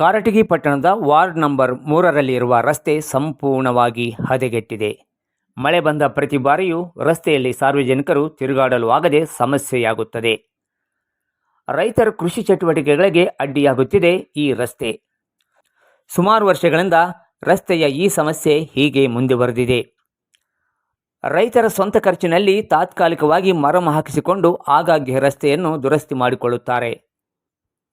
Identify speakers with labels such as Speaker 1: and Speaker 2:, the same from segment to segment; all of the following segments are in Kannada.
Speaker 1: ಕಾರಟಗಿ ಪಟ್ಟಣದ ವಾರ್ಡ್ ನಂಬರ್ ಮೂರರಲ್ಲಿರುವ ರಸ್ತೆ ಸಂಪೂರ್ಣವಾಗಿ ಹದಗೆಟ್ಟಿದೆ. ಮಳೆ ಬಂದ ಪ್ರತಿ ಬಾರಿಯೂ ರಸ್ತೆಯಲ್ಲಿ ಸಾರ್ವಜನಿಕರು ತಿರುಗಾಡಲು ಆಗದೆ ಸಮಸ್ಯೆಯಾಗುತ್ತದೆ. ರೈತರ ಕೃಷಿ ಚಟುವಟಿಕೆಗಳಿಗೆ ಅಡ್ಡಿಯಾಗುತ್ತಿದೆ ಈ ರಸ್ತೆ. ಸುಮಾರು ವರ್ಷಗಳಿಂದ ರಸ್ತೆಯ ಈ ಸಮಸ್ಯೆ ಹೀಗೆ ಮುಂದುವರೆದಿದೆ. ರೈತರ ಸ್ವಂತ ಖರ್ಚಿನಲ್ಲಿ ತಾತ್ಕಾಲಿಕವಾಗಿ ಮರಮ ಹಾಕಿಸಿಕೊಂಡು ಆಗಾಗ್ಗೆ ರಸ್ತೆಯನ್ನು ದುರಸ್ತಿ ಮಾಡಿಕೊಳ್ಳುತ್ತಾರೆ.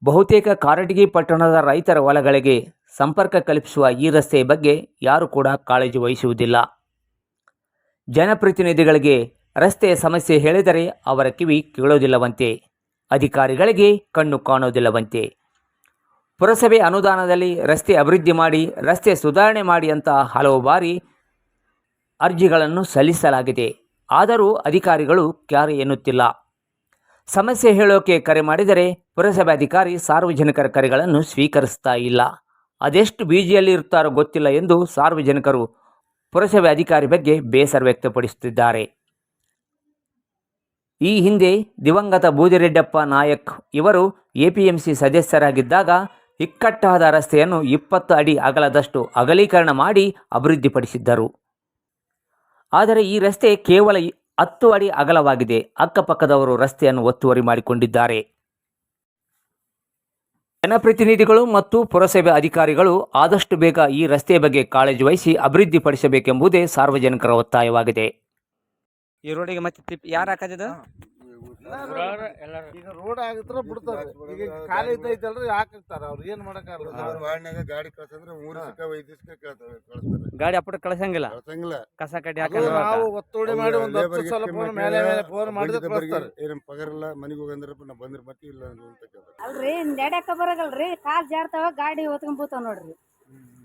Speaker 1: ಬಹುತೇಕ ಕಾರಟಗಿ ಪಟ್ಟಣದ ರೈತರ ಹೊಲಗಳಿಗೆ ಸಂಪರ್ಕ ಕಲ್ಪಿಸುವ ಈ ರಸ್ತೆಯ ಬಗ್ಗೆ ಯಾರು ಕೂಡ ಕಾಳಜಿ ವಹಿಸುವುದಿಲ್ಲ. ಜನಪ್ರತಿನಿಧಿಗಳಿಗೆ ರಸ್ತೆಯ ಸಮಸ್ಯೆ ಹೇಳಿದರೆ ಅವರ ಕಿವಿ ಕೇಳೋದಿಲ್ಲವಂತೆ, ಅಧಿಕಾರಿಗಳಿಗೆ ಕಣ್ಣು ಕಾಣೋದಿಲ್ಲವಂತೆ. ಪುರಸಭೆ ಅನುದಾನದಲ್ಲಿ ರಸ್ತೆ ಅಭಿವೃದ್ಧಿ ಮಾಡಿ, ರಸ್ತೆ ಸುಧಾರಣೆ ಮಾಡಿ ಅಂತ ಹಲವು ಬಾರಿ ಅರ್ಜಿಗಳನ್ನು ಸಲ್ಲಿಸಲಾಗಿದೆ. ಆದರೂ ಅಧಿಕಾರಿಗಳು ಕ್ಯಾರೆ ಎನ್ನುತ್ತಿಲ್ಲ. ಸಮಸ್ಯೆ ಹೇಳೋಕೆ ಕರೆ ಮಾಡಿದರೆ ಪುರಸಭಾಧಿಕಾರಿ ಸಾರ್ವಜನಿಕರ ಕರೆಗಳನ್ನು ಸ್ವೀಕರಿಸ್ತಾ ಇಲ್ಲ. ಅದೆಷ್ಟು ಬೀಜಿಯಲ್ಲಿ ಇರ್ತಾರೋ ಗೊತ್ತಿಲ್ಲ ಎಂದು ಸಾರ್ವಜನಿಕರು ಪುರಸಭೆ ಅಧಿಕಾರಿ ಬಗ್ಗೆ ಬೇಸರ ವ್ಯಕ್ತಪಡಿಸುತ್ತಿದ್ದಾರೆ. ಈ ಹಿಂದೆ ದಿವಂಗತ ಬೂದಿರೆಡ್ಡಪ್ಪ ನಾಯಕ್ ಇವರು ಎಪಿಎಂಸಿ ಸದಸ್ಯರಾಗಿದ್ದಾಗ ಇಕ್ಕಟ್ಟಾದ ರಸ್ತೆಯನ್ನು ಇಪ್ಪತ್ತು ಅಡಿ ಅಗಲದಷ್ಟು ಅಗಲೀಕರಣ ಮಾಡಿ ಅಭಿವೃದ್ಧಿಪಡಿಸಿದ್ದರು. ಆದರೆ ಈ ರಸ್ತೆ ಕೇವಲ ಹತ್ತು ಅಡಿ ಅಗಲವಾಗಿದೆ. ಅಕ್ಕಪಕ್ಕದವರು ರಸ್ತೆಯನ್ನು ಒತ್ತುವರಿ ಮಾಡಿಕೊಂಡಿದ್ದಾರೆ. ಜನಪ್ರತಿನಿಧಿಗಳು ಮತ್ತು ಪುರಸಭೆ ಅಧಿಕಾರಿಗಳು ಆದಷ್ಟು ಬೇಗ ಈ ರಸ್ತೆಯ ಬಗ್ಗೆ ಕಾಳಜಿ ವಹಿಸಿ ಅಭಿವೃದ್ಧಿಪಡಿಸಬೇಕೆಂಬುದೇ ಸಾರ್ವಜನಿಕರ ಒತ್ತಾಯವಾಗಿದೆ. ಈ ರೋಡಿಗೆ ಮತ್ತೆ ಯಾರು ಹಾಕದಿದ್ದು
Speaker 2: ಈಗ ರೋಡ್ ಆಗತ್ರ ಬಿಡ್ತಾರೆ. ಈಗ ಖಾಲಿ ಐತಲ್ರಿ ಹಾಕಿರ್ತಾರ ಅವ್ರು. ಏನ್ ಮಾಡಕ್ಕಾಗಲ್ಲ
Speaker 3: ಅವ್ರ ವಾರ್ಡ್ನಾಗ ಗಾಡಿ ಕಳ್ಸಂದ್ರೆ ಮೂರು ದಿವಸಕ್ಕೆ ಐದು ದಿವಸಕ್ಕೆ ಕಳಿಸ್ತಾರೆ
Speaker 1: ಗಾಡಿ ಅಪ್ಪಟ ಕಳ್ಸಂಗಿಲ್ಲ?
Speaker 3: ಕಳ್ಸಂಗಿಲ್ಲ.
Speaker 1: ಕಸ ಕಡ್ಡಿ
Speaker 2: ಅದು ನಾವು ಒತ್ತೋಡಿ ಮಾಡಿ ಒಂದ್ ಹತ್ತು ಸಲ ಫೋನ್ ಮೇಲೆ ಮೇಲೆ ಫೋನ್ ಮಾಡಿದ್ರೆ ಕಳಿಸ್ತಾರೆ.
Speaker 3: ಏನ್ ಪಗಾರ ಇಲ್ಲ ಮನೆಗೆ ಹೋಗಂದ್ರಪ್ಪ ನಾ ಬಂದ್ರೆ ಮತ್ತೆ ಇಲ್ಲ ಅಂತ ಕೇಳ್ತಾರೆ
Speaker 4: ಅಲ್ರಿ ನಡ್ಯಾಕ ಬರಗಲ್ರಿ ಕಾಲ್ ಜಾರ್ತಾವ ಗಾಡಿ ಹೊತ್ಕೊಂಡ್ ಬೀಳ್ತಾವ ನೋಡ್ರಿ.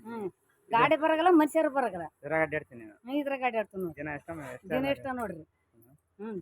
Speaker 4: ಹ್ಮ್. ಗಾಡಿ ಬರಗಲ್ಲ ಮನುಷ್ಯರು ಬರಗಲ್ಲ.
Speaker 1: ಅಡ್ಡಾಡ್ತೀನಿ
Speaker 4: ಇದ್ರ ಗಾಡಿ ಆಡ್ತೀನಿ ಜನ
Speaker 1: ದಿನ ಎಷ್ಟ
Speaker 4: ನೋಡ್ರಿ. ಹ್ಮ್.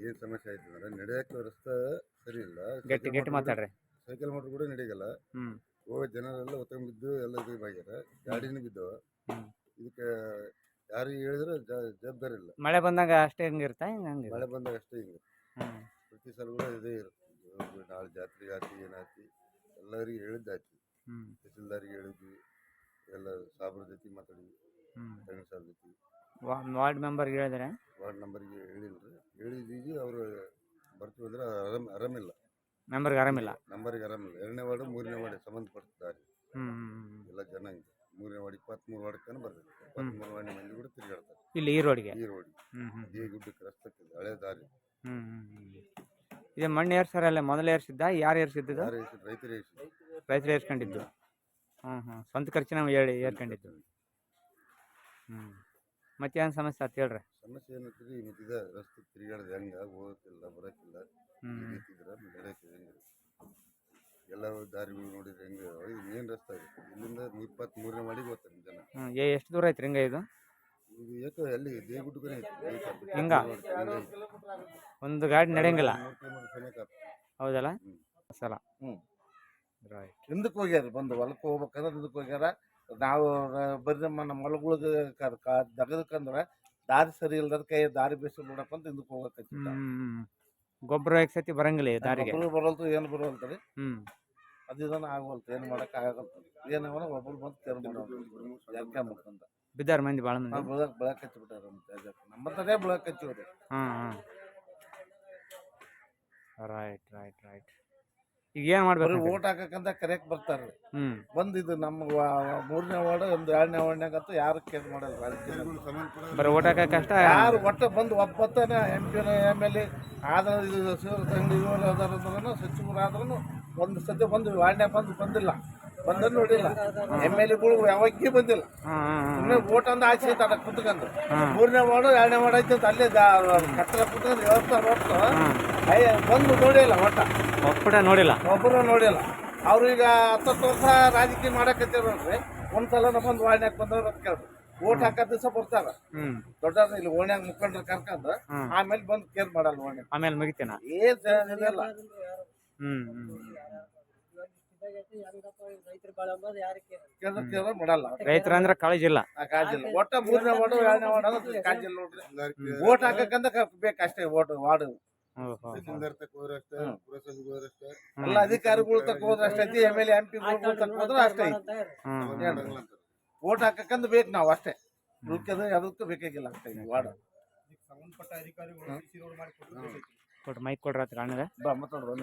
Speaker 3: ಏನ್ ಸಮಸ್ಯೆ ಆಯ್ತು ಅಂದ್ರೆ ನಡೆಯಕ್ಕೆ ರಸ್ತೆ ಸರಿ ಇಲ್ಲ.
Speaker 1: ಗಟ್ಟಿ ಗಟ್ಟಿ ಮಾತಾಡ್ರಿ.
Speaker 3: ಸೈಕಲ್ ಮೋಟ್ರ್ ಕೂಡ ನಡೆಯಲ್ಲ
Speaker 1: ಹ್ಮ್.
Speaker 3: ಹೋಗೋ ಜನರೆಲ್ಲ ಒತ್ತಂಗ್ ಬಿದ್ದು ಎಲ್ಲ ಇದು ಆಗ್ಯಾರ ಗಾಡಿನೂ ಬಿದ್ದವ. ಇದಕ್ಕೆ ಯಾರು ಹೇಳಿದ್ರೆ ಜವಾಬ್ದಾರಿ ಇಲ್ಲ.
Speaker 1: ಮಳೆ ಬಂದಾಗ ಅಷ್ಟೇ ಹಂಗಿರ್ತಾ ಹಿಂಗ ಹಂಗೆ
Speaker 3: ಮಳೆ ಬಂದಾಗ ಅಷ್ಟೇ ಹಿಂಗೆ
Speaker 1: ಹ್ಮ್.
Speaker 3: ಪ್ರತಿ ಸಲ ಕೂಡ ಇದೇ ಇರುತ್ತೆ. ನಾಳೆ ಜಾತ್ರೆ ಆತಿ ಏನಾಯ್ತಿ ಎಲ್ಲರಿಗೆ ಹೇಳಿದ್ದಾಯ್ತು.
Speaker 1: ಹ್ಮ್.
Speaker 3: ತಹಸೀಲ್ದಾರಿಗೆ ಹೇಳಿದ್ವಿ. ಎಲ್ಲ ಸಾಬ್ರ ಜೊತೆ ಮಾತಾಡಿದ್ವಿ.
Speaker 1: ಹ್ಮ್.
Speaker 3: ಸಾಬ್ರ ಜೊತೆ.
Speaker 1: ವಾ- ವಾರ್ಡ್ ಮೆಂಬರ್ಗೆ ಹೇಳಿದ್ರೆ?
Speaker 3: ವಾರ್ಡ್ ನಂಬರ್ಗೆ ಹೇಳಿಲ್ರಿ ಹೇಳಿದ್ದೀವಿ ಅವರು ಬರ್ತೀವಿ ಅಂದ್ರೆ ಆರಾಮ್ ಆರಾಮಿಲ್ಲ.
Speaker 1: ಮೆಂಬರ್ಗೆ ಆರಾಮಿಲ್ಲ.
Speaker 3: ನಂಬರ್ಗೆ ಆರಾಮಿಲ್ಲ. ಎರಡನೇ ವಾರ್ಡ್ ಮೂರನೇ ವಾರ್ಡ್ ಸಂಬಂಧಪಡ್ತಾರೆ
Speaker 1: ಹ್ಮ್ ಹ್ಮ್ ಹ್ಮ್.
Speaker 3: ಎಲ್ಲ ಜನಾಂಗ. ಮೂರನೇ ವಾರ್ಡ್ ಇಪ್ಪತ್ತ್ಮೂರು ವಾರ್ಡ್ ತನಕ ಬರ್ತದೆ. ಇಪ್ಪತ್ತ್ಮೂರು ವಾರ್ಡ್ ಮಂದಿ ಕೂಡ ತಿರುಗಾಡ್ತಾರೆ.
Speaker 1: ಇಲ್ಲಿ ಈ ರೋಡ್ಗೆ.
Speaker 3: ಈ ರೋಡ್
Speaker 1: ಹ್ಮ್. ಹ್ಮ್
Speaker 3: ಈ ಗುಡ್ಡಕ್ಕೆ ರಸ್ತೆ ಹಳೆ ದಾರಿ.
Speaker 1: ಹ್ಮ್ ಹ್ಮ್ ಹ್ಮ್. ಇದು ಮಣ್ಣು ಏರ್ಸಾರಲ್ಲ ಮೊದಲು ಏರ್ಸಿದ್ದ? ಯಾರು ಏರ್ಸಿದ್ದು
Speaker 3: ಯಾರು ಏರ್ಸಿ ರೈತರು ಏರ್ಸಿ
Speaker 1: ರೈತರು ಏರ್ಸ್ಕೊಂಡಿದ್ದು. ಹ್ಮ್ ಹ್ಮ್. ಸ್ವಂತ ಖರ್ಚು ನಾವು ಹೇಳಿ ಏರ್ಕೊಂಡಿದ್ದು ಹ್ಮ್. ಮತ್ತೇನು ಸಮಸ್ಯೆ ಆತು ಹೇಳ್ರಿ
Speaker 3: ಸಮಸ್ಯೆ ಏನಂತೀರಿ ಮತ್ತೆ ಇದೆ ರಸ್ತೆ ತಿರುಗಾಡೋದು ಹೆಂಗ ಹೋಗಕ್ಕಿಲ್ಲ ಬರೋಕ್ಕಿಲ್ಲ ಈ
Speaker 1: ಹ್ಮ್
Speaker 3: ರೀತಿ ಇದ್ರೆ ನಡೆಯಕ್ಕೆ ಹೆಂಗೆ ಎಲ್ಲ ದಾರಿಗಳು ನೋಡಿದ್ರೆ ಹೆಂಗೆ ಇದು ಮೇನ್ ರಸ್ತೆ ಆಗುತ್ತೆ ಇಲ್ಲಿಂದ ಇಪ್ಪತ್ತ್ಮೂರನೇ ಮಾಡಿ ಹೋಗ್ತಾರೆ ಜನ
Speaker 1: ಹ್ಞೂ ಏ ಎಷ್ಟು ದೂರ ಐತ್ರಿ ಹಿಂಗೆ ಇದು
Speaker 3: ಇದು ಏಕೋ ಎಲ್ಲಿ ದೇಗುಡ್ಕನೇ ಐತಿ.
Speaker 1: ಹಿಂಗ? ಒಂದು ಗಾಡಿ ನಡೆಯಂಗಿಲ್ಲ. ಹೌದಲ್ಲ. ಸಲ
Speaker 2: ಹ್ಮ್.
Speaker 1: ರೈಟ್
Speaker 2: ಹಿಂದಕ್ಕೆ ಹೋಗ್ಯಾರ ಬಂದು ಹೊಲಕ್ಕೆ ಹೋಗ್ಬೇಕಾದ್ರೆ ಹಿಂದಕ್ಕೆ ಹೋಗ್ಯಾರ ನಾವು ಬರೀ ನಮ್ಮ ಹೊಲಗಳಿಗೆ ದಗದಕ್ಕಂದ್ರೆ ದಾರಿ ಸರಿ ಇಲ್ದ ಕೈ ದಾರಿ ಬೇಸಿ ನೋಡಪ್ಪ ಅಂತ ಹಿಂದಕ್ಕೆ ಹೋಗಕ್ಕೆ.
Speaker 1: ಗೊಬ್ಬರ ಎಕ್ ಸತಿ ಬರಂಗಿಲ್ಲ ಈ ದಾರಿಗೆ?
Speaker 2: ಬರಲ್ತು ಏನು ಬರಲ್ತು
Speaker 1: ರೀ ಹ್ಞೂ
Speaker 2: ಅದು ಇದನ್ನ ಆಗವಲ್ತು ಏನು ಮಾಡಕ್ಕೆ ಆಗಲ್ತು. ಏನವನ ಒಬ್ಬರು ಬಂದು ತೆರ್ ಮಾಡ್ಕೊಂಡ
Speaker 1: ಬಿದ್ದಾರ ಮಂದಿ ಭಾಳ ಮಂದಿ.
Speaker 2: ನಾವು ಬೆಳಕ್ ಬೆಳಕ್ ಹಚ್ಚಿಬಿಟ್ಟಾರ ನಮ್ಮ ತನೇ ಬೆಳಕ್ ಹಚ್ಚಿವ್ರಿ.
Speaker 1: ಹಾಂ ಹ್ಮ್. ರೈಟ್ ರೈಟ್ ರೈಟ್ ಈಗ ಏನ್
Speaker 2: ಬರೀ
Speaker 1: ಮಾಡ್ಬೇಕು
Speaker 2: ಓಟ್ ಹಾಕಕ್ಕಂತ ಕರೆಕ್ಟ್ ಬರ್ತಾರ್ರಿ.
Speaker 1: ಹ್ಮ್.
Speaker 2: ಬಂದ್ ಇದು ನಮ್ಮ ವಾ- ಮೂರನೇ ವಾರ್ಡ್ ಒಂದು ಎರಡನೇ ವಾರ್ಡ್ನಾಗಂತೂ ಯಾರು ಕೇರ್ ಮಾಡಲ್ಲ ರಾಜಕೀಯ
Speaker 1: ಬರೀ ಓಟ್ ಹಾಕಕ್ ಕಷ್ಟ
Speaker 2: ಯಾರು ಒಟ್ಟ ಬಂದು ಒಬ್ಬತ್ತನ M P M L A ಆದ್ರೆ ಇದು ಸಚಿವರು ತಂಗಡಿ ಇವರು ಅದಾರ ಸಚಿವರು ಆದ್ರೂ ಒಂದು ಸತಿ ಬಂದು ವಾರ್ಡ್ನೇ ಬಂದು ಬಂದಿಲ್ಲ. ಬಂದ ನೋಡಿಲ್ಲ. ಎಂ ಎಲ್ ಎಗಳು ಯಾವಾಗ ಬಂದಿಲ್ಲ. ಸುಮ್ಮನೆ ಓಟ್ ಅಂದ ಐತೆ ಅದ ಕುತ್ಕೊಂಡು ಮೂರನೇ ವಾರ್ಡು ಎರಡನೇ ವಾರ್ಡ್ ಐತೆ ಅಂತ ಅಲ್ಲೇ ಕಟ್ಟಡ ಕುತ್ಕೊಂಡು ವ್ಯವಸ್ಥೆ ನೋಡ್ತು ಅಯ್ಯ ಬಂದು ನೋಡಿಲ್ಲ ಒಟ್ಟ.
Speaker 5: ಒಬ್ಬರ ನೋಡಿಲ್ಲ.
Speaker 2: ಒಬ್ಬರು ನೋಡಿಲ್ಲ. ಅವ್ರು ಈಗ ಹತ್ತತ್ತು ವರ್ಷ ರಾಜಕೀಯ ಮಾಡಕತ್ತಿರೋನ್ರಿ ಒಂದ್ಸಲ ಬಂದು ವಾರ್ಡ್ನ್ಯಾಗ ಬಂದವ್ರು ಅಂತ ಕೇಳ್ರಿ ಓಟ್ ಹಾಕೋ ದಿವಸ ಬರ್ತಾರ.
Speaker 5: ಹ್ಮ್.
Speaker 2: ದೊಡ್ಡ ಇಲ್ಲಿ ಓಣ್ಯಾಗ ಮುಖಂಡ್ರ ಕರ್ಕೊಂಡು ಆಮೇಲೆ ಬಂದು ಕೇರ್ ಮಾಡಲ್ಲ ಓಣ್ಯಾಗ.
Speaker 5: ಆಮೇಲೆ ಮುಗಿತೇನ?
Speaker 2: ಏನ್ ಇಲ್ಲ.
Speaker 5: ಹ್ಮ್ ಹ್ಮ್.
Speaker 2: ಮಾಡಲ್ಲ.
Speaker 5: ರೈತರ ಅಂದ್ರೆ ಕಾಳಜಿ ಇಲ್ಲ.
Speaker 2: ಆ ಕಾಜಿಲ್ಲ ಒಟ್ಟ ಮೂರನೇ ವಾರ್ಡು ಎರಡನೇ ವಾರ್ಡ್ ಕಾಜಿಲ್ಲ ನೋಡ್ರಿ. ಓಟ್ ಹಾಕಕ್ಕಂತ ಬೇಕಷ್ಟೇ ಓಟ್ ವಾರ್ಡ್.
Speaker 3: ತಹಸೀಲ್ದಾರ್ ತಕ್ಕ ಹೋದ್ರೆ ಅಷ್ಟೇ ಪುರಸಭೆಗೆ ಹೋದ್ರೆ ಅಷ್ಟೇ.
Speaker 2: ಎಲ್ಲ ಅಧಿಕಾರಿಗಳು ತಕ್ಕ ಹೋದ್ರೆ ಅಷ್ಟೈತಿ ಎಂ ಎಲ್ ಎಂ ಪಿ ತಕ್ಕ ಹೋದ್ರೆ ಅಷ್ಟೇ. ಐತಿ
Speaker 3: ಅಂತಾರೆ.
Speaker 2: ಓಟ್ ಬೇಕು ನಾವು ಅಷ್ಟೇ. ಉಳ್ಕೆದು ಯಾವ್ದಕ್ಕೂ ಬೇಕಾಗಿಲ್ಲ ಅಷ್ಟೇ ಈ ವಾರ್ಡ್.
Speaker 6: ಸಂಬಂಧಪಟ್ಟ ಅಧಿಕಾರಿಗಳು ಸಿ ರೋಡ್
Speaker 5: ಮೈಕ್ ಕೊಡ್ರ ಹತ್ರ ಅಣ್ಣಗ
Speaker 2: ಬಾ ಮಾತಾಡ್ರು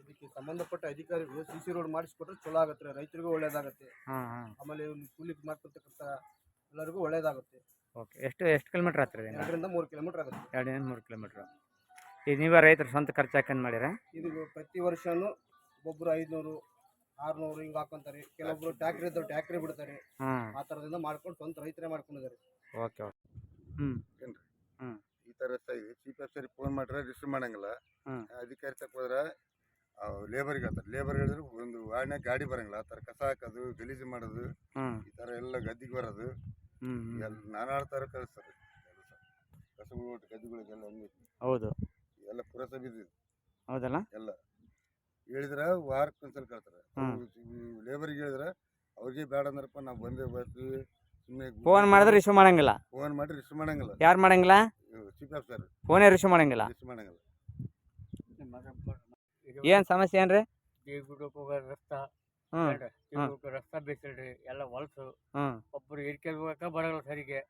Speaker 6: ಇದಕ್ಕೆ ಸಂಬಂಧಪಟ್ಟ ಅಧಿಕಾರಿಗಳು ಸಿ ಸಿ ರೋಡ್ ಮಾಡಿಸ್ಕೊಟ್ರೆ ಚಲೋ ಆಗತ್ತೆ ರೈತರಿಗೂ ಒಳ್ಳೇದಾಗತ್ತೆ.
Speaker 5: ಹಾ ಹಾ
Speaker 6: ಆಮೇಲೆ ಇವ್ನು ಕೂಲಿ ಮಾಡ್ಕೊತಕ್ಕಂಥ ಎಲ್ಲರಿಗೂ ಒಳ್ಳೇದಾಗುತ್ತೆ.
Speaker 5: ಓಕೆ ಎಷ್ಟು ಎಷ್ಟು ಕಿಲೋಮೀಟ್ರ್ ಹತ್ರ ಇದೆ
Speaker 6: ಎರಡರಿಂದ ಮೂರು ಕಿಲೋಮೀಟರ್ ಆಗುತ್ತೆ.
Speaker 5: ಎರಡರಿಂದ ಮೂರು ಕಿಲೋಮೀಟ್ರ್. ಈಗ ನೀವೇ ರೈತರ ಸ್ವಂತ ಖರ್ಚು ಹಾಕೊಂಡು ಮಾಡಿರ?
Speaker 6: ಇದು ಪ್ರತಿ ವರ್ಷನು ಒಬ್ಬೊಬ್ರು ಐದುನೂರು ಆರ್ನೂರು ಹಿಂಗೆ ಹಾಕೊಂತಾರೆ. ಕೆಲವೊಬ್ರು ಟ್ಯಾಕ್ಟ್ರಿ ಇದ್ದವ್ರು ಟ್ಯಾಕ್ರಿ ಬಿಡ್ತಾರೆ.
Speaker 5: ಹಾಂ.
Speaker 6: ಆ ಥರದಿಂದ ಮಾಡ್ಕೊಂಡು ಸ್ವಂತ ರೈತರೇ ಮಾಡ್ಕೊಂಡಿದ್ದಾರೆ.
Speaker 5: Okay okay. ಹ್ಞೂ
Speaker 3: ಈ ತರ ರಸ್ತೆ ಇದೆ ಚೀಫ್ ಆಫೀಸರ್ ಫೋನ್ ಮಾಡ್ರೆ ರಿಸೀವ್ ಮಾಡಂಗಿಲ್ಲ.
Speaker 5: ಹ್ಮ್.
Speaker 3: ಅಧಿಕಾರಿ ತಕ್ಕ ಹೋದ್ರೆ ಲೇಬರ್ಗೆ ಹೇಳ್ತಾರೆ ಲೇಬರ್ ಹೇಳಿದ್ರೆ ಒಂದು ವಾರ್ಡ್ನಾಗ ಗಾಡಿ ಬರಂಗಿಲ್ಲ. ಆ ಥರ ಕಸ ಹಾಕೋದು ಗಲೀಜು ಮಾಡೋದು
Speaker 5: ಹ್ಞೂ
Speaker 3: ಈ ಥರ ಎಲ್ಲ ಗದ್ದಿಗೆ ಬರೋದು.
Speaker 5: ಹ್ಞೂ
Speaker 3: ಎಲ್ಲ ನಾನಾ ಥರ ಕಳಿಸ್ತಾರೆ ಒಟ್ಟು ಗದ್ದಿಗಳಿಗೆಲ್ಲ ಹಂಗೆ.
Speaker 5: ಹೌದು.
Speaker 3: ಎಲ್ಲ ಪುರಸಭೆ
Speaker 5: ಹೌದಲ್ಲ?
Speaker 3: ಎಲ್ಲ. ಹೇಳಿದ್ರೆ ವಾರಕ್ಕೆ ಒಂದ್ಸಲ ಕೇಳ್ತಾರೆ
Speaker 5: ಹ್ಮ್.
Speaker 3: ಲೇಬರ್ಗೆ ಹೇಳಿದ್ರೆ ಅವ್ರಿಗೆ ಬೇಡ ಅಂದ್ರಪ್ಪ ನಾವು ಬಂದೇ ಬರ್ತೀವಿ ಸುಮ್ಮನೆ
Speaker 5: ಫೋನ್ ಮಾಡಿದ್ರೆ ರಿಸೀವ್ ಮಾಡಂಗಿಲ್ಲ.
Speaker 3: ಫೋನ್ ಮಾಡಿ ರಿಸೀವ್ ಮಾಡಂಗಿಲ್ಲ.
Speaker 5: ಯಾರು ಮಾಡಂಗಿಲ್ಲ?
Speaker 3: ಚೀಫ್ ಆಫೀಸರ್
Speaker 5: ಫೋನೇ ರಿಸೀವ್ ಮಾಡಂಗಿಲ್ಲ?
Speaker 3: ರಿಸೀವ್ ಮಾಡಂಗಿಲ್ಲ.
Speaker 5: ಏನು ಸಮಸ್ಯೆ ಏನ್ರಿ?
Speaker 7: ದೇವ್ಗುಡಕ್ಕೆ ಹೋಗೋ ರಸ್ತ
Speaker 5: ಹ್ಞೂ
Speaker 7: ದೇವ್ಗುಡಕ್ಕೆ ರಸ್ತ ಬೇಕಲ್ರಿ ಎಲ್ಲ ಹೊಲಸು.
Speaker 5: ಹ್ಞೂ
Speaker 7: ಒಬ್ಬರು ಹಿಡ್ಕೆ ಹೋಗಕ್ಕ ಬರಲ್ಲ ಸರಿಗೆ.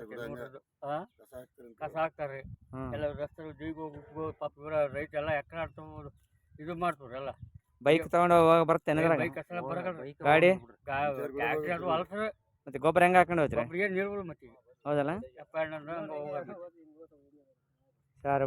Speaker 3: ಕಸ
Speaker 7: ಆ?
Speaker 3: ಹಾಕ್ತಾರೆ
Speaker 7: ಕಸ ಹಾಕ್ತಾರೆ
Speaker 5: ಹ್ಞೂ
Speaker 7: ಎಲ್ಲ ರಸ್ತೆ ದೀಗ ಉಪ್ಗೋ ಪಾಪ ಇವರ ರೈತ ಎಲ್ಲ ಎಕರೆ ಆಡ್ತಾವ ಎಲ್ಲ
Speaker 5: ಬೈಕ್ ತಗೊಂಡು ಹೋಗ ಬರ್ತೇನೆ
Speaker 7: ಬೈಕ್ ಅಸಲ ಬರಗಲ್ಲ
Speaker 5: ಗಾಡಿ?
Speaker 7: ಅದು
Speaker 5: ಮತ್ತೆ ಗೊಬ್ಬರ ಹೆಂಗೆ ಹಾಕೊಂಡು ಹೋಗ್ತೀರಿ
Speaker 7: ಒಬ್ರಿಗೆ ನೀರು ಮತ್ತೆ
Speaker 5: ಹೌದಲ್ಲ?
Speaker 7: ಎಪ್ಪ
Speaker 5: ಸರ್